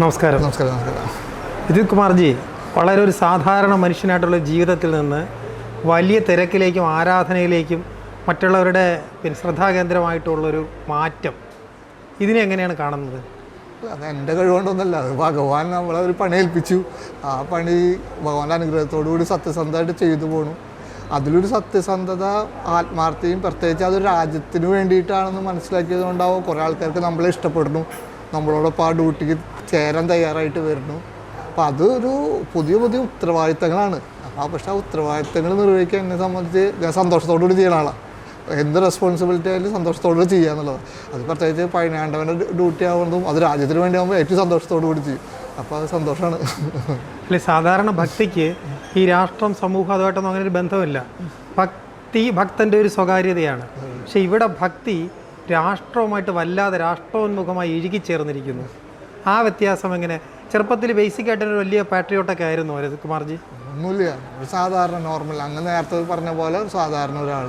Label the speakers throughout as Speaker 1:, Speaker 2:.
Speaker 1: നമസ്കാരം.
Speaker 2: നമസ്കാരം നമസ്കാരം.
Speaker 1: ഇതിൽ കുമാർജി വളരെ ഒരു സാധാരണ മനുഷ്യനായിട്ടുള്ള ജീവിതത്തിൽ നിന്ന് വലിയ തിരക്കിലേക്കും ആരാധനയിലേക്കും മറ്റുള്ളവരുടെ പിന്നെ ശ്രദ്ധാകേന്ദ്രമായിട്ടുള്ളൊരു മാറ്റം ഇതിനെ എങ്ങനെയാണ് കാണുന്നത്?
Speaker 2: അത് എന്റെ കഴിവുകൊണ്ടൊന്നല്ല അത് ഭഗവാൻ നമ്മളെ ഒരു പണി ഏൽപ്പിച്ചു. ആ പണി ഭഗവാന്റെ അനുഗ്രഹത്തോടു കൂടി സത്യസന്ധമായിട്ട് ചെയ്തു പോണു. അതിലൊരു സത്യസന്ധത ആത്മാർത്ഥയും പ്രത്യേകിച്ച് അതൊരു രാജ്യത്തിന് വേണ്ടിയിട്ടാണെന്ന് മനസ്സിലാക്കിയത് കൊണ്ടാവും കുറേ ആൾക്കാർക്ക് നമ്മളെ ഇഷ്ടപ്പെടുന്നു. നമ്മളോടൊപ്പം ആ ഡ്യൂട്ടിക്ക് ചേരാൻ തയ്യാറായിട്ട് വരുന്നു. അപ്പം അതൊരു പുതിയ പുതിയ ഉത്തരവാദിത്തങ്ങളാണ്. അപ്പോൾ പക്ഷേ ആ ഉത്തരവാദിത്തങ്ങൾ നിർവഹിക്കാൻ എന്നെ സംബന്ധിച്ച് ഞാൻ സന്തോഷത്തോടു കൂടി ചെയ്യുന്ന ആളാണ്. എന്ത് റെസ്പോൺസിബിലിറ്റി ആയാലും സന്തോഷത്തോടെ ചെയ്യുക എന്നുള്ളത് അത് പ്രത്യേകിച്ച് പതിനാണ്ടവന്റെ ഡ്യൂട്ടി ആവുന്നതും അത് രാജ്യത്തിന് വേണ്ടി ആകുമ്പോൾ ഏറ്റവും സന്തോഷത്തോടു കൂടി ചെയ്യും. അപ്പോൾ അത് സന്തോഷമാണ്
Speaker 1: അല്ലെ സാധാരണ ഭക്തിക്ക് ഈ രാഷ്ട്രം സമൂഹം അതുമായിട്ടൊന്നും അങ്ങനെ ഒരു ബന്ധമില്ല. ഭക്തി ഭക്തന്റെ ഒരു സ്വകാര്യതയാണ്. പക്ഷെ ഇവിടെ ഭക്തി രാഷ്ട്രവുമായിട്ട് വല്ലാതെ രാഷ്ട്രോന്മുഖമായി ഇഴുകിച്ചേർന്നിരിക്കുന്നു ആ വ്യത്യാസം എങ്ങനെ? ചെറുപ്പത്തിൽ ബേസിക് ആയിട്ട് ഒരു വലിയ പാട്രിയോട്ടൊക്കെ ആയിരുന്നു കുമാർജി.
Speaker 2: ഒന്നുമില്ല. സാധാരണ നോർമൽ അങ്ങ് നേരത്തെ പറഞ്ഞ പോലെ സാധാരണ ഒരാൾ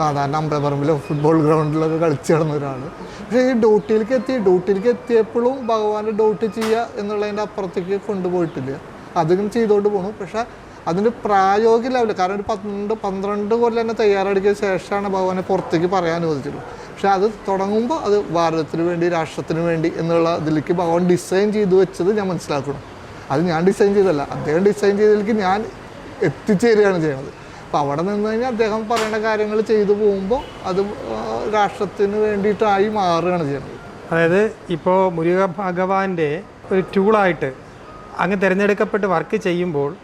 Speaker 2: സാധാരണ അമ്പലപ്പറമ്പിലോ ഫുട്ബോൾ ഗ്രൗണ്ടിലൊക്കെ കളിച്ച് കിടന്നവരാണ് പക്ഷേ ഈ ഡ്യൂട്ടിയിലേക്ക് എത്തി ഡ്യൂട്ടിയിലേക്ക് എത്തിയപ്പോഴും ഭഗവാന്റെ ഡ്യൂട്ടി ചെയ്യുക എന്നുള്ളതിന്റെ അപ്പുറത്തേക്ക് കൊണ്ടുപോയിട്ടില്ല. അതിങ്ങനെ ചെയ്തുകൊണ്ട് പോകണം പക്ഷേ അതിന്റെ പ്രായോഗിക ലെവലിൽ കാരണം ഒരു പന്ത്രണ്ട് പന്ത്രണ്ട് കൊല്ലം തന്നെ തയ്യാറെടുക്കിയ ശേഷമാണ് ഭഗവാനെ പുറത്തേക്ക് പറയാൻ അനുവദിച്ചിട്ടുള്ളത് പക്ഷേ അത് തുടങ്ങുമ്പോൾ അത് ഭാരതത്തിന് വേണ്ടി രാഷ്ട്രത്തിന് വേണ്ടി എന്നുള്ള ഇതിലേക്ക് ഭഗവാൻ ഡിസൈൻ ചെയ്തു വെച്ചത് ഞാൻ മനസ്സിലാക്കണം അത് ഞാൻ ഡിസൈൻ ചെയ്തല്ല അദ്ദേഹം ഡിസൈൻ ചെയ്തതിലേക്ക് ഞാൻ എത്തിച്ചേരുകയാണ് ചെയ്യുന്നത്. അപ്പോൾ അവിടെ നിന്ന് കഴിഞ്ഞാൽ അദ്ദേഹം പറയുന്ന കാര്യങ്ങൾ ചെയ്തു പോകുമ്പോൾ അത് രാഷ്ട്രത്തിന് വേണ്ടിയിട്ടായി മാറുകയാണ് ചെയ്യുന്നത്.
Speaker 1: അതായത് ഇപ്പോൾ മുരുക ഭഗവാന്റെ ഒരു ടൂളായിട്ട് അങ്ങ് തിരഞ്ഞെടുക്കപ്പെട്ട് വർക്ക് ചെയ്യുമ്പോൾ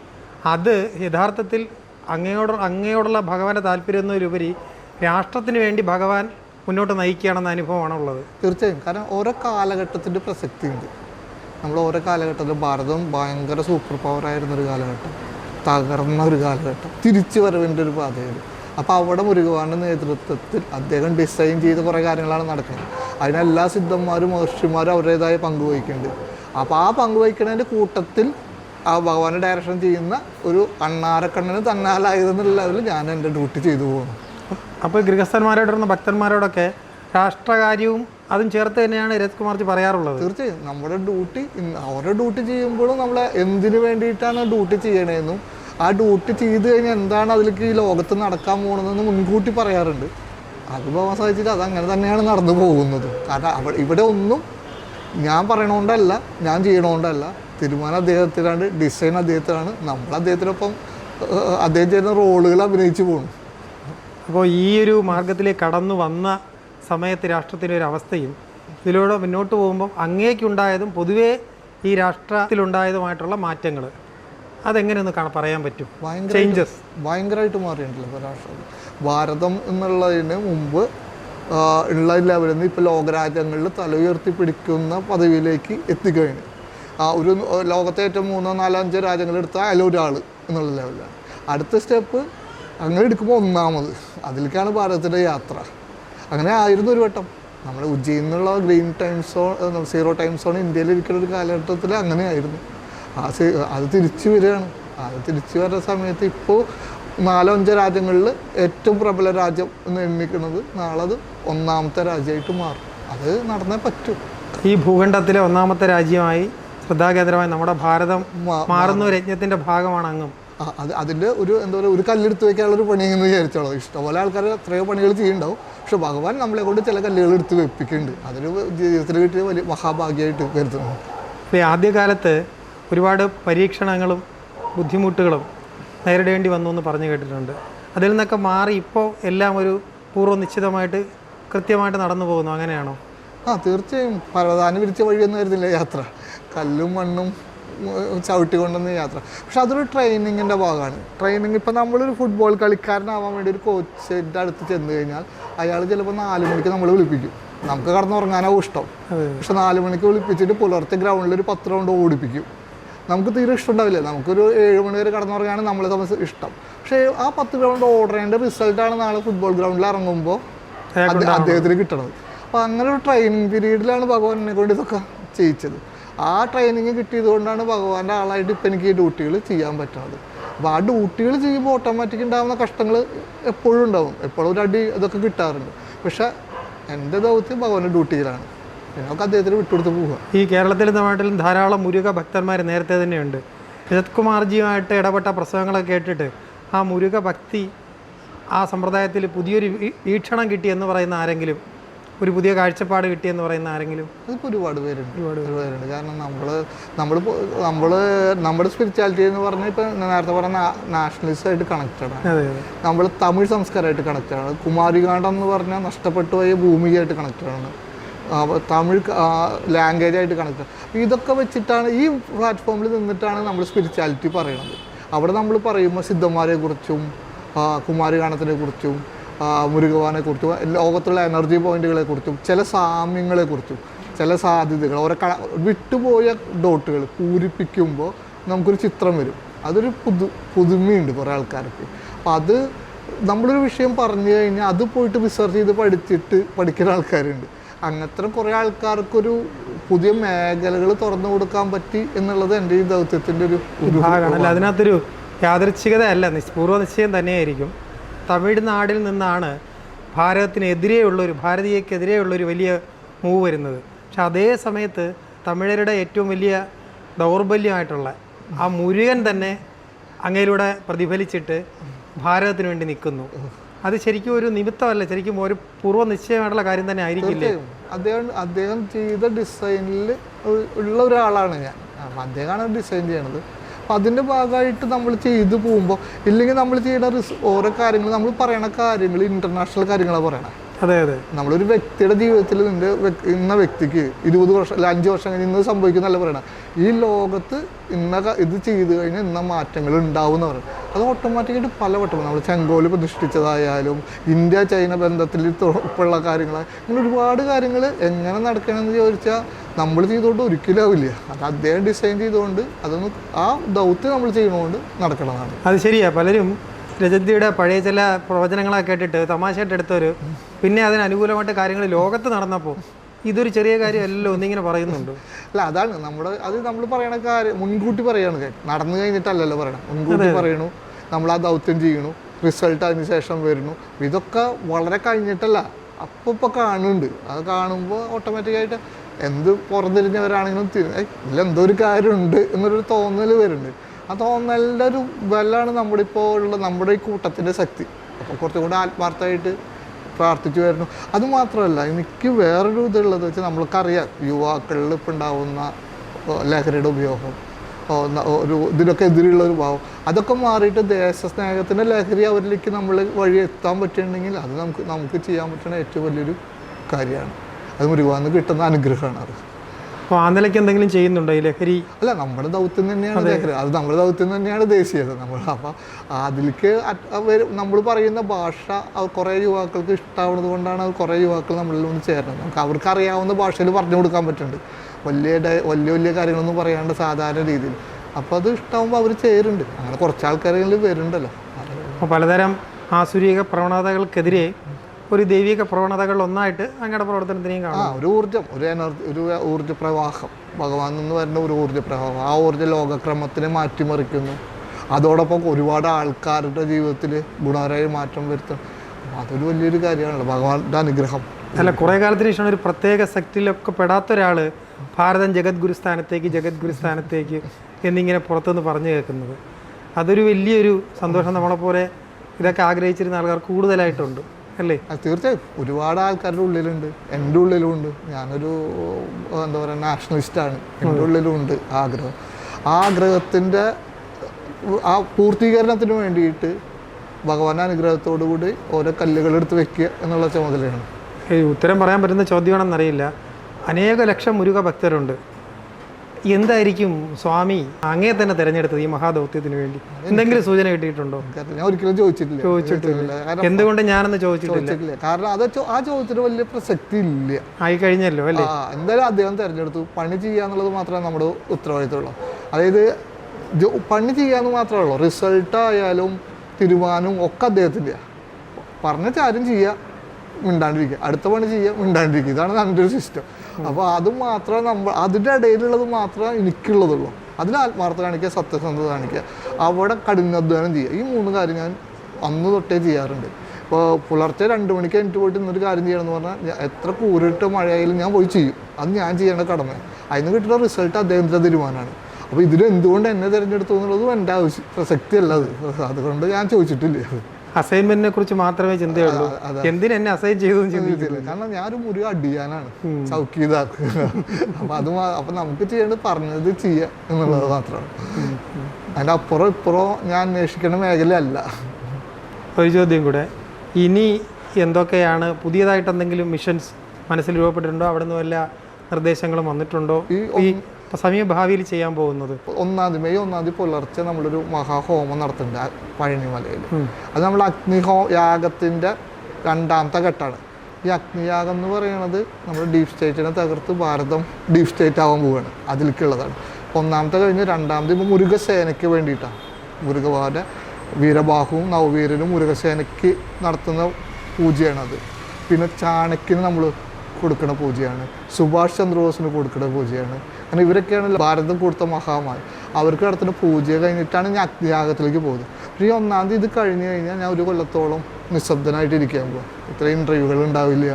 Speaker 1: അത് യഥാർത്ഥത്തിൽ അങ്ങയോട് അങ്ങയോടുള്ള ഭഗവാന്റെ താല്പര്യം എന്നതിലുപരി രാഷ്ട്രത്തിന് വേണ്ടി ഭഗവാൻ മുന്നോട്ട് നയിക്കുകയാണെന്ന അനുഭവമാണ് ഉള്ളത്.
Speaker 2: തീർച്ചയായും. കാരണം ഓരോ കാലഘട്ടത്തിന്റെ പ്രസക്തിയുണ്ട്. നമ്മൾ ഓരോ കാലഘട്ടത്തിൽ ഭാരതം ഭയങ്കര സൂപ്പർ പവർ ആയിരുന്നൊരു കാലഘട്ടം. തകർന്ന ഒരു കാലഘട്ടം. തിരിച്ചു വരവിന്റെ ഒരു പാതയിൽ അപ്പോൾ അവിടെ മുരുകവാന്റെ നേതൃത്വത്തിൽ അദ്ദേഹം ഡിസൈൻ ചെയ്ത കുറേ കാര്യങ്ങളാണ് നടക്കുന്നത്. അതിനെല്ലാ സിദ്ധന്മാരും മഹർഷിമാരും അവരുടേതായ പങ്ക് വഹിക്കുന്നുണ്ട്. അപ്പോൾ ആ പങ്ക് വഹിക്കുന്നതിന്റെ കൂട്ടത്തിൽ ആ ഭഗവാന്റെ ഡയറക്ഷൻ ചെയ്യുന്ന ഒരു അണ്ണാരക്കണ്ണന് തന്നാലായതെന്നുള്ള ലെവലിൽ ഞാൻ എന്റെ ഡ്യൂട്ടി ചെയ്തു പോകുന്നു
Speaker 1: അപ്പോൾ ഗൃഹസ്ഥന്മാരോടുള്ള ഭക്തന്മാരോടൊക്കെ രാഷ്ട്രകാര്യവും അതും ചേർത്ത് തന്നെയാണ് രജത് കുമാർജി പറയാറുള്ളത്.
Speaker 2: തീർച്ചയായും. നമ്മുടെ ഡ്യൂട്ടി അവരുടെ ഡ്യൂട്ടി ചെയ്യുമ്പോഴും നമ്മളെ എന്തിനു വേണ്ടിയിട്ടാണ് ഡ്യൂട്ടി ചെയ്യണതെന്നും ആ ഡ്യൂട്ടി ചെയ്ത് കഴിഞ്ഞാൽ എന്താണ് അതിലേക്ക് ഈ ലോകത്ത് നടക്കാൻ പോകുന്നതെന്ന് മുൻകൂട്ടി പറയാറുണ്ട്. അത് പോകാൻ സാധിച്ചിട്ട് അത് അങ്ങനെ തന്നെയാണ് നടന്നു പോകുന്നത്. കാരണം അവിടെ ഇവിടെ ഒന്നും ഞാൻ പറയണോണ്ടല്ല ഞാൻ ചെയ്യണോണ്ടല്ല. തീരുമാനം അദ്ദേഹത്തിലാണ് ഡിസൈൻ അദ്ദേഹത്തിലാണ് നമ്മൾ അദ്ദേഹത്തിനൊപ്പം അദ്ദേഹം ചെയ്യുന്ന റോളുകൾ അഭിനയിച്ചു പോകുന്നു
Speaker 1: അപ്പോൾ ഈ ഒരു മാർഗത്തിലേക്ക് കടന്നു വന്ന സമയത്ത് രാഷ്ട്രത്തിന്റെ ഒരു അവസ്ഥയും ഇതിലൂടെ മുന്നോട്ട് പോകുമ്പോൾ അങ്ങേക്കുണ്ടായതും പൊതുവേ ഈ രാഷ്ട്രത്തിലുണ്ടായതുമായിട്ടുള്ള മാറ്റങ്ങൾ അതെങ്ങനെയൊന്ന് കാണാൻ പറയാൻ പറ്റും. ചേഞ്ചസ്
Speaker 2: ഭയങ്കരമായിട്ട് മാറിയിട്ടുണ്ടല്ലോ ഇപ്പോൾ രാഷ്ട്രം ഭാരതം എന്നുള്ളതിന് മുമ്പ് ഉള്ള ലെവലിൽ നിന്ന് ഇപ്പോൾ ലോകരാജ്യങ്ങളിൽ തല ഉയർത്തി പിടിക്കുന്ന പദവിയിലേക്ക് എത്തിക്കഴിഞ്ഞു. ആ ഒരു ലോകത്തെ ഏറ്റവും മൂന്നോ നാലോ അഞ്ചോ രാജ്യങ്ങളെടുത്ത അതിലൊരാൾ എന്നുള്ള ലെവലിലാണ്. അടുത്ത സ്റ്റെപ്പ് അങ്ങനെ എടുക്കുമ്പോൾ ഒന്നാമത് അതിലേക്കാണ് ഭാരതത്തിന്റെ യാത്ര. അങ്ങനെ ആയിരുന്നു ഒരു വട്ടം. നമ്മൾ ഉജ്ജയിൽ നിന്നുള്ള green time zone zero time zone ഇന്ത്യയിൽ ഇരിക്കുന്ന ഒരു കാലഘട്ടത്തിൽ അങ്ങനെയായിരുന്നു ആ അത് തിരിച്ചു വരികയാണ്. അത് തിരിച്ചു വരുന്ന സമയത്ത് ഇപ്പോൾ നാലോ അഞ്ചോ രാജ്യങ്ങളിൽ ഏറ്റവും പ്രബല രാജ്യം എന്ന് എണ്ണിക്കുന്നത് നാളെ അത് ഒന്നാമത്തെ രാജ്യമായിട്ട് മാറും. അത് നടന്നേ പറ്റൂ.
Speaker 1: ഈ ഭൂഖണ്ഡത്തിലെ ഒന്നാമത്തെ രാജ്യമായി ശ്രദ്ധാകേന്ദ്രമായി നമ്മുടെ ഭാരതം മാറുന്ന ഒരു യജ്ഞത്തിന്റെ ഭാഗമാണ് അങ്ങും.
Speaker 2: അത് അതിന്റെ ഒരു എന്താ പറയുക ഒരു കല്ലെടുത്ത് വെക്കാനുള്ള ഒരു പണിയെന്ന് വിചാരിച്ചോളൂ. ഇഷ്ടംപോലെ ആൾക്കാർ എത്രയോ പണികൾ ചെയ്യുന്നുണ്ടാവും. പക്ഷെ ഭഗവാൻ നമ്മളെ കൊണ്ട് ചില കല്ലുകൾ എടുത്ത് വെപ്പിക്കുന്നുണ്ട്. അതൊരു ജീവിതത്തിൽ കിട്ടിയ വലിയ മഹാഭാഗ്യമായിട്ട് കരുതുന്നു.
Speaker 1: ആദ്യകാലത്ത് ഒരുപാട് പരീക്ഷണങ്ങളും ബുദ്ധിമുട്ടുകളും നേരിടേണ്ടി വന്നു എന്ന് പറഞ്ഞു കേട്ടിട്ടുണ്ട്. അതിൽ നിന്നൊക്കെ മാറി ഇപ്പോൾ എല്ലാം ഒരു പൂർവനിശ്ചിതമായിട്ട് കൃത്യമായിട്ട് നടന്നു പോകുന്നു. അങ്ങനെയാണോ?
Speaker 2: ആ തീർച്ചയായും. പരവതാനി വിരിച്ച വഴിയൊന്നും ആയിരുന്നില്ല യാത്ര. കല്ലും മണ്ണും ചവിട്ടിക്കൊണ്ടുവന്ന ചവിട്ടി യാത്ര. പക്ഷെ അതൊരു ട്രെയിനിങ്ങിന്റെ ഭാഗമാണ്. ട്രെയിനിങ് ഇപ്പം നമ്മളൊരു ഫുട്ബോൾ കളിക്കാരനാവാൻ വേണ്ടി ഒരു കോച്ചിന്റെ അടുത്ത് ചെന്ന് കഴിഞ്ഞാൽ അയാൾ ചിലപ്പോൾ നാല് മണിക്ക് നമ്മൾ വിളിപ്പിക്കും. നമുക്ക് കടന്നുറങ്ങാനാവും ഇഷ്ടം. പക്ഷെ നാല് മണിക്ക് വിളിപ്പിച്ചിട്ട് പുലർത്തെ ഗ്രൗണ്ടിൽ ഒരു പത്ത് റൗണ്ട് ഓടിപ്പിക്കും. നമുക്ക് തീരെ ഇഷ്ടമുണ്ടാവില്ല. നമുക്കൊരു ഏഴ് മണി വരെ കടന്നുറങ്ങാണ് നമ്മളെ സംബന്ധിച്ച് ഇഷ്ടം. പക്ഷേ ആ പത്ത് ഗ്രൗണ്ട് ഓടുന്നതിന്റെ റിസൾട്ടാണ് നാളെ ഫുട്ബോൾ ഗ്രൗണ്ടിൽ ഇറങ്ങുമ്പോൾ അദ്ദേഹത്തിന് കിട്ടണത്. അപ്പോൾ അങ്ങനെ ഒരു ട്രെയിനിങ് പീരീഡിലാണ് ഭഗവാൻ എന്നെ കൊണ്ട് ഇതൊക്കെ ചെയ്യിച്ചത്. ആ ട്രെയിനിങ് കിട്ടിയത് കൊണ്ടാണ് ഭഗവാന്റെ ആളായിട്ട് ഇപ്പം എനിക്ക് ഈ ഡ്യൂട്ടികൾ ചെയ്യാൻ പറ്റുന്നത് അപ്പോൾ ആ ഡ്യൂട്ടികൾ ചെയ്യുമ്പോൾ ഓട്ടോമാറ്റിക് ഉണ്ടാകുന്ന കഷ്ടങ്ങൾ എപ്പോഴും ഉണ്ടാവും. എപ്പോഴും ഒരു അടി ഇതൊക്കെ കിട്ടാറുണ്ട്. പക്ഷേ എന്റെ ദൗത്യം ഭഗവാന്റെ ഡ്യൂട്ടിയിലാണ് നമുക്ക് അദ്ദേഹത്തിന് വിട്ടുകൊടുത്ത് പോവുക.
Speaker 1: ഈ കേരളത്തിലും തമിഴ്നാട്ടിലും ധാരാളം മുരുക ഭക്തന്മാർ നേരത്തെ തന്നെയുണ്ട്. രജത് കുമാർജിയുമായിട്ട് ഇടപെട്ട പ്രസംഗങ്ങളൊക്കെ കേട്ടിട്ട് ആ മുരുക ഭക്തി ആ സമ്പ്രദായത്തിൽ പുതിയൊരു ഈക്ഷണം വീക്ഷണം കിട്ടിയെന്ന് പറയുന്ന ആരെങ്കിലും ഒരു പുതിയ കാഴ്ചപ്പാട് കിട്ടിയെന്ന് പറയുന്ന ആരെങ്കിലും?
Speaker 2: അതിപ്പോൾ ഒരുപാട് പേരുണ്ട്. ഒരുപാട് പേരുണ്ട്. കാരണം നമ്മൾ നമ്മൾ നമ്മൾ നമ്മുടെ സ്പിരിച്വാലിറ്റി എന്ന് പറഞ്ഞാൽ ഇപ്പോൾ നേരത്തെ പറഞ്ഞ നാഷണലിസ്റ്റ് ആയിട്ട് കണക്റ്റഡ് ആണ്. നമ്മൾ തമിഴ് സംസ്കാരമായിട്ട് കണക്റ്റഡ് ആണ്. കുമാരികാണ്ഡം എന്ന് പറഞ്ഞാൽ നഷ്ടപ്പെട്ടു പോയ ഭൂമിയായിട്ട് കണക്റ്റഡ് ആണ്. തമിഴ് ലാംഗ്വേജ് ആയിട്ട് കണക്റ്റഡ് ഇതൊക്കെ വെച്ചിട്ടാണ് ഈ പ്ലാറ്റ്ഫോമിൽ നിന്നിട്ടാണ് നമ്മൾ സ്പിരിച്വാലിറ്റി പറയുന്നത് അവിടെ നമ്മൾ പറയുമ്പോൾ സിദ്ധന്മാരെ കുറിച്ചും കുമാരികാണത്തിനെ കുറിച്ചും മുരുകവാനെ കുറിച്ചും ലോകത്തുള്ള എനർജി പോയിന്റുകളെ കുറിച്ചും ചില സാമ്യങ്ങളെ കുറിച്ചും ചില സാധ്യതകൾ ഓരോ ക വിട്ടുപോയ ഡോട്ടുകൾ പൂരിപ്പിക്കുമ്പോൾ നമുക്കൊരു ചിത്രം വരും. അതൊരു പുതു പുതുമയുണ്ട് കുറേ ആൾക്കാർക്ക്. അപ്പം അത് നമ്മളൊരു വിഷയം പറഞ്ഞു കഴിഞ്ഞാൽ അത് പോയിട്ട് റിസർച്ച് ചെയ്ത് പഠിച്ചിട്ട് പഠിക്കുന്ന ആൾക്കാരുണ്ട്. അങ്ങനത്തെ കുറേ ആൾക്കാർക്കൊരു പുതിയ മേഖലകൾ തുറന്നു കൊടുക്കാൻ പറ്റി എന്നുള്ളത് എന്റെ ഈ ദൗത്യത്തിന്റെ ഒരു ഒരു
Speaker 1: ഭാഗമാണ്. അല്ല അതിനകത്തൊരു യാദൃച്ഛികതയല്ല നിശ്പൂർവ നിശ്ചയം തന്നെയായിരിക്കും. തമിഴ്നാടിൽ നിന്നാണ് ഭാരതത്തിനെതിരെയുള്ളൊരു ഭാരതീയക്കെതിരെയുള്ളൊരു വലിയ മൂവ് വരുന്നത്. പക്ഷെ അതേ സമയത്ത് തമിഴരുടെ ഏറ്റവും വലിയ ദൗർബല്യമായിട്ടുള്ള ആ മുരുകൻ തന്നെ അങ്ങയിലൂടെ പ്രതിഫലിച്ചിട്ട് ഭാരതത്തിന് വേണ്ടി നിൽക്കുന്നു. അത് ശരിക്കും ഒരു നിമിത്തമല്ല. ശരിക്കും ഒരു പൂർവ നിശ്ചയമായിട്ടുള്ള കാര്യം തന്നെ ആയിരിക്കില്ലേ?
Speaker 2: അദ്ദേഹം അദ്ദേഹം ചെയ്ത ഡിസൈനിൽ ഉള്ള ഒരാളാണ് ഞാൻ. അദ്ദേഹമാണ് ഡിസൈൻ ചെയ്യണത്. അപ്പം അതിന്റെ ഭാഗമായിട്ട് നമ്മൾ ചെയ്ത് പോകുമ്പോൾ ഇല്ലെങ്കിൽ നമ്മൾ ചെയ്യുന്ന റിസ് ഓരോ കാര്യങ്ങൾ നമ്മൾ പറയണ കാര്യങ്ങൾ ഇന്റർനാഷണൽ കാര്യങ്ങളാണ് പറയണത്
Speaker 1: അതെ അതെ.
Speaker 2: നമ്മളൊരു വ്യക്തിയുടെ ജീവിതത്തിൽ നിന്റെ ഇന്ന വ്യക്തിക്ക് ഇരുപത് വർഷം അല്ല അഞ്ച് വർഷം കഴിഞ്ഞ് ഇന്ന് സംഭവിക്കുന്നല്ല പറയണം. ഈ ലോകത്ത് ഇന്ന ഇത് ചെയ്തു കഴിഞ്ഞാൽ ഇന്ന മാറ്റങ്ങൾ ഉണ്ടാവും എന്ന് പറയുന്നത് അത് ഓട്ടോമാറ്റിക്കായിട്ട് പല വട്ടം. നമ്മൾ ചെങ്കോൽ പ്രതിഷ്ഠിച്ചതായാലും ഇന്ത്യ ചൈന ബന്ധത്തിൽ ഉള്ള കാര്യങ്ങൾ ഇങ്ങനെ ഒരുപാട് കാര്യങ്ങൾ എങ്ങനെ നടക്കണമെന്ന് ചോദിച്ചാൽ നമ്മൾ ചെയ്തുകൊണ്ട് ഒരിക്കലും ആവില്ല അത് അദ്ദേഹം ഡിസൈൻ ചെയ്തുകൊണ്ട് അതൊന്ന് ആ ദൗത്യം നമ്മൾ ചെയ്യണതുകൊണ്ട് നടക്കണതാണ്.
Speaker 1: അത് ശരിയാ. പലരും രജതിയുടെ പഴയ ചില പ്രവചനങ്ങളൊക്കെ കേട്ടിട്ട് തമാശയായിട്ട് എടുത്തവർ പിന്നെ അതിന് അനുകൂലമായിട്ട് കാര്യങ്ങൾ ലോകത്ത് നടന്നപ്പോൾ ഇതൊരു ചെറിയ കാര്യമല്ലോ ഒന്നിങ്ങനെ പറയുന്നുണ്ട്.
Speaker 2: അല്ല അതാണ് നമ്മൾ അത് നമ്മൾ പറയണ കാര്യം മുൻകൂട്ടി പറയാണ് കാര്യം. നടന്നു കഴിഞ്ഞിട്ടല്ലല്ലോ പറയണം മുൻകൂട്ടി പറയണു നമ്മൾ ആ ദൗത്യം ചെയ്യണു റിസൾട്ട് അതിന് ശേഷം വരുന്നു. ഇതൊക്കെ വളരെ കഴിഞ്ഞിട്ടല്ല അപ്പോൾ ഇപ്പോൾ കാണുന്നുണ്ട്. അത് കാണുമ്പോൾ ഓട്ടോമാറ്റിക്കായിട്ട് എന്ത് പുറംതിരിഞ്ഞവരാണെങ്കിലും ഇതിലെന്തോ ഒരു കാര്യമുണ്ട് എന്നൊരു തോന്നൽ വരുന്നുണ്ട്. ആ തോന്നലിന്റെ ഒരു ബലമാണ് നമ്മുടെ ഇപ്പോൾ ഉള്ള നമ്മുടെ ഈ കൂട്ടത്തിന്റെ ശക്തി. അപ്പോൾ കുറച്ചും കൂടെ ആത്മാർത്ഥമായിട്ട് പ്രാർത്ഥിച്ചു വരുന്നു. അത് മാത്രമല്ല എനിക്ക് വേറൊരു ഇതുള്ളത് വെച്ചാൽ നമ്മൾക്കറിയാം യുവാക്കളിൽ ഇപ്പോൾ ഉണ്ടാവുന്ന ലഹരിയുടെ ഉപയോഗം ഒരു ഇതിനൊക്കെ എതിരെയുള്ള ഒരു ഭാവം. അതൊക്കെ മാറിയിട്ട് ദേശസ്നേഹത്തിന്റെ ലഹരി അവരിലേക്ക് നമ്മൾ വഴി എത്താൻ പറ്റുന്നുണ്ടെങ്കിൽ അത് നമുക്ക് നമുക്ക് ചെയ്യാൻ പറ്റുന്ന ഏറ്റവും വലിയൊരു കാര്യമാണ്. അത് മുരുകാന്ന് കിട്ടുന്ന അനുഗ്രഹമാണ് അത്.
Speaker 1: അപ്പോൾ ആ നിലയ്ക്ക് എന്തെങ്കിലും ചെയ്യുന്നുണ്ടോ ഈ ലഹരി?
Speaker 2: അല്ല നമ്മുടെ ദൗത്യം തന്നെയാണ് ലഹരി. അത് നമ്മുടെ ദൗത്യം തന്നെയാണ് ദേശീയത. നമ്മൾ അപ്പോൾ അതിലേക്ക് നമ്മൾ പറയുന്ന ഭാഷ കുറെ യുവാക്കൾക്ക് ഇഷ്ടമാവുന്നത് കൊണ്ടാണ് അത് കുറേ യുവാക്കൾ നമ്മളിൽ ഒന്ന് ചേരുന്നത്. നമുക്ക് അവർക്ക് അറിയാവുന്ന ഭാഷയിൽ പറഞ്ഞു കൊടുക്കാൻ പറ്റുന്നുണ്ട്. വലിയ വലിയ വലിയ കാര്യങ്ങളൊന്നും പറയാണ്ട് സാധാരണ രീതിയിൽ. അപ്പോൾ അത് ഇഷ്ടമാകുമ്പോൾ അവർ ചേരുന്നുണ്ട്. അങ്ങനെ കുറച്ച് ആൾക്കാരെങ്കിലും വരുന്നുണ്ടല്ലോ.
Speaker 1: അപ്പോൾ പലതരം ആസുരിക പ്രവണതകൾക്കെതിരെ ഒരു ദൈവിക പ്രവണതകൾ ഒന്നായിട്ട് അങ്ങയുടെ പ്രവർത്തനത്തിനെയും
Speaker 2: ആ ഒരു ഊർജം ഒരു എനർജി ഒരു ഊർജ പ്രവാഹം. ഭഗവാൻ നിന്ന് വരുന്ന ഒരു ഊർജ പ്രവാഹം. ആ ഊർജ ലോകക്രമത്തിനെ മാറ്റിമറിക്കുന്നു. അതോടൊപ്പം ഒരുപാട് ആൾക്കാരുടെ ജീവിതത്തിൽ ഗുണകരമായി മാറ്റം വരുത്തും അതൊരു വലിയൊരു കാര്യമാണല്ലോ. ഭഗവാന്റെ അനുഗ്രഹം.
Speaker 1: അല്ല കുറേ കാലത്തിന് ശേഷം ഒരു പ്രത്യേക സെക്റ്റിലൊക്കെ പെടാത്ത ഒരാൾ ഭാരതം ജഗദ്ഗുരു സ്ഥാനത്തേക്ക് ജഗദ്ഗുരു സ്ഥാനത്തേക്ക് എന്നിങ്ങനെ പുറത്തുനിന്ന് പറഞ്ഞു കേൾക്കുന്നത്. അതൊരു വലിയൊരു സന്തോഷം നമ്മളെപ്പോലെ ഇതൊക്കെ ആഗ്രഹിച്ചിരുന്ന ആൾക്കാർ കൂടുതലായിട്ടുണ്ട്. അല്ലേ?
Speaker 2: അത് തീർച്ചയായും. ഒരുപാട് ആൾക്കാരുടെ ഉള്ളിലുണ്ട്. എന്റെ ഉള്ളിലും ഉണ്ട്. ഞാനൊരു എന്താ പറയുക നാഷണലിസ്റ്റാണ് എന്റെ ഉള്ളിലും ഉണ്ട് ആഗ്രഹം. ആ ആഗ്രഹത്തിന്റെ ആ പൂർത്തീകരണത്തിന് വേണ്ടിയിട്ട് ഭഗവാന്റെ അനുഗ്രഹത്തോടു കൂടി ഓരോ കല്ലുകൾ എടുത്ത് വെക്കുക എന്നുള്ള ചുമതലയാണ്.
Speaker 1: ഈ ഉത്തരം പറയാൻ പറ്റുന്ന ചോദ്യമാണെന്നറിയില്ല. അനേക ലക്ഷം മുരുക ഭക്തരുണ്ട്. എന്തായിരിക്കും സ്വാമി? അങ്ങേ തന്നെ തിരഞ്ഞെടുത്തത് ഈ മഹാദൗത്യത്തിന് വേണ്ടി. എന്തെങ്കിലും സൂചന കിട്ടിയിട്ടുണ്ടോ?
Speaker 2: ഞാൻ ഒരിക്കലും ചോദിച്ചിട്ടില്ല. ചോദിച്ചിട്ടില്ല.
Speaker 1: എന്തുകൊണ്ട് ഞാനെന്ന് ചോദിച്ചിട്ടില്ല?
Speaker 2: കാരണം അത് ആ ചോദ്യത്തിന് വലിയ പ്രസക്തി ഇല്ല
Speaker 1: ആയി കഴിഞ്ഞല്ലോ അല്ലേ
Speaker 2: എന്തായാലും അദ്ദേഹം തിരഞ്ഞെടുത്തു. പണി ചെയ്യാന്നുള്ളത് മാത്രമേ നമ്മുടെ ഉത്തരവാദിത്തമുള്ളൂ. അതായത് പണി ചെയ്യാന്ന് മാത്രമേ ഉള്ളൂ. റിസൾട്ട് ആയാലും തീരുമാനവും ഒക്കെ അദ്ദേഹത്തിന്റെ പറഞ്ഞ കാര്യം ചെയ്യുക മിണ്ടാണ്ടിരിക്കുക. അടുത്ത പണി ചെയ്യുക മിണ്ടാണ്ടിരിക്കുക. ഇതാണ് ഒരു സിസ്റ്റം അപ്പോൾ അത് മാത്രമേ നമ്മൾ അതിന്റെ ഇടയിലുള്ളത് മാത്രമേ എനിക്കുള്ളതുള്ളൂ. അതിൽ ആത്മാർത്ഥത കാണിക്കുക സത്യസന്ധത കാണിക്കുക. അവിടെ കഠിനാധ്വാനം ചെയ്യുക. ഈ മൂന്ന് കാര്യം ഞാൻ അന്ന് തൊട്ടേ ചെയ്യാറുണ്ട്. ഇപ്പോൾ പുലർച്ചെ രണ്ട് മണിക്ക് എനിക്ക് പോയിട്ട് ഇന്നൊരു കാര്യം ചെയ്യണമെന്ന് പറഞ്ഞാൽ എത്ര കൂരിട്ട് മഴയായാലും ഞാൻ പോയി ചെയ്യും. അത് ഞാൻ ചെയ്യേണ്ട കടമ. അതിന് കിട്ടുന്ന റിസൾട്ട് അദ്ദേഹത്തിന്റെ തീരുമാനമാണ്. അപ്പോൾ ഇതിൽ എന്തുകൊണ്ട് എന്നെ തിരഞ്ഞെടുത്തു എന്നുള്ളതും എന്റെ ആവശ്യം. പ്രസക്തിയല്ല അത്. അതുകൊണ്ട് ഞാൻ ചോദിച്ചിട്ടില്ല.
Speaker 1: അസൈൻമെന്റിനെ കുറിച്ച് മാത്രമേ ചിന്തയുള്ളൂ. എന്തിനെ എന്നെ അസൈൻ ചെയ്തു
Speaker 2: ചിന്തിച്ചില്ല കാരണം ഞാനൊരു മുറി അടിയാനാണ്. ചൗക്കീതാക്ക് അപ്പൊ അത് നമുക്ക് ചെയ്യേണ്ടത് പറഞ്ഞത് ചെയ്യുക എന്നുള്ളത് മാത്രമാണ്. അതിന്റെ അപ്പുറം ഇപ്പുറം ഞാൻ അന്വേഷിക്കുന്ന മേഖലയല്ല.
Speaker 1: ഒരു ചോദ്യം കൂടെ. ഇനി എന്തൊക്കെയാണ് പുതിയതായിട്ട് എന്തെങ്കിലും മിഷൻസ് മനസ്സിൽ രൂപപ്പെട്ടിട്ടുണ്ടോ? അവിടെ നിന്ന് വല്ല നിർദ്ദേശങ്ങളും വന്നിട്ടുണ്ടോ?
Speaker 2: ഈ
Speaker 1: ഈ സമീപഭാവിയിൽ ചെയ്യാൻ പോകുന്നത്?
Speaker 2: ഒന്നാം തീയതി മെയ് ഒന്നാം തീയതി പുലർച്ചെ നമ്മളൊരു മഹാഹോമം നടത്തുന്നുണ്ട് പഴനിമലയിൽ. അത് നമ്മൾ അഗ്നിഹോ യാഗത്തിന്റെ രണ്ടാമത്തെ ഘട്ടമാണ്. ഈ അഗ്നിയാഗം എന്ന് പറയുന്നത് നമ്മൾ ഡീപ് സ്റ്റേറ്റിനെ തകർത്ത് ഭാരതം ഡീപ് സ്റ്റേറ്റ് ആവാൻ പോവുകയാണ്. അതിലേക്കുള്ളതാണ്. ഒന്നാമത്തെ കഴിഞ്ഞ് രണ്ടാമത് ഇപ്പോൾ മുരുകസേനയ്ക്ക് വേണ്ടിയിട്ടാണ്. മുരുകവാരുടെ വീരബാഹുവും നവവീരനും മുരുകസേനയ്ക്ക് നടത്തുന്ന പൂജയാണത്. അത് പിന്നെ ചാണക്യന് നമ്മൾ കൊടുക്കുന്ന പൂജയാണ്. സുഭാഷ് ചന്ദ്രബോസിന് കൊടുക്കുന്ന പൂജയാണ്. അങ്ങനെ ഇവരൊക്കെയാണ് ഭാരതം കൊടുത്ത മഹാമാർ അവർക്ക് നടത്തുന്ന പൂജ കഴിഞ്ഞിട്ടാണ് ഞാൻ അഗ്നിയാഗത്തിലേക്ക് പോകുന്നത് പക്ഷേ ഈ ഒന്നാം തീയതി ഇത് കഴിഞ്ഞ് കഴിഞ്ഞാൽ ഞാൻ ഒരു കൊല്ലത്തോളം നിശബ്ദനായിട്ട് ഇരിക്കാൻ പോകും ഇത്ര ഇന്റർവ്യൂകൾ ഉണ്ടാവില്ല.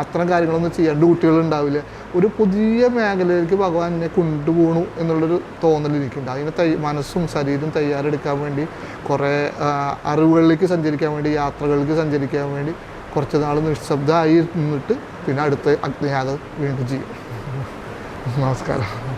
Speaker 2: അത്തരം കാര്യങ്ങളൊന്നും ചെയ്യാൻ ഡ്യൂട്ടികൾ ഉണ്ടാവില്ല. ഒരു പുതിയ മേഖലയിലേക്ക് ഭഗവാൻ എന്നെ കൊണ്ടുപോകണു എന്നുള്ളൊരു തോന്നൽ എനിക്കുണ്ട്. അതിന് തൈ മനസ്സും ശരീരവും തയ്യാറെടുക്കാൻ വേണ്ടി കുറേ അറിവുകളിലേക്ക് സഞ്ചരിക്കാൻ വേണ്ടി യാത്രകളിലേക്ക് സഞ്ചരിക്കാൻ വേണ്ടി കുറച്ച് നാൾ നിശബ്ദമായി നിന്നിട്ട് പിന്നെ അടുത്ത അഗ്നിയാഗം വീണ്ടും ചെയ്യും. നമസ്കാരം.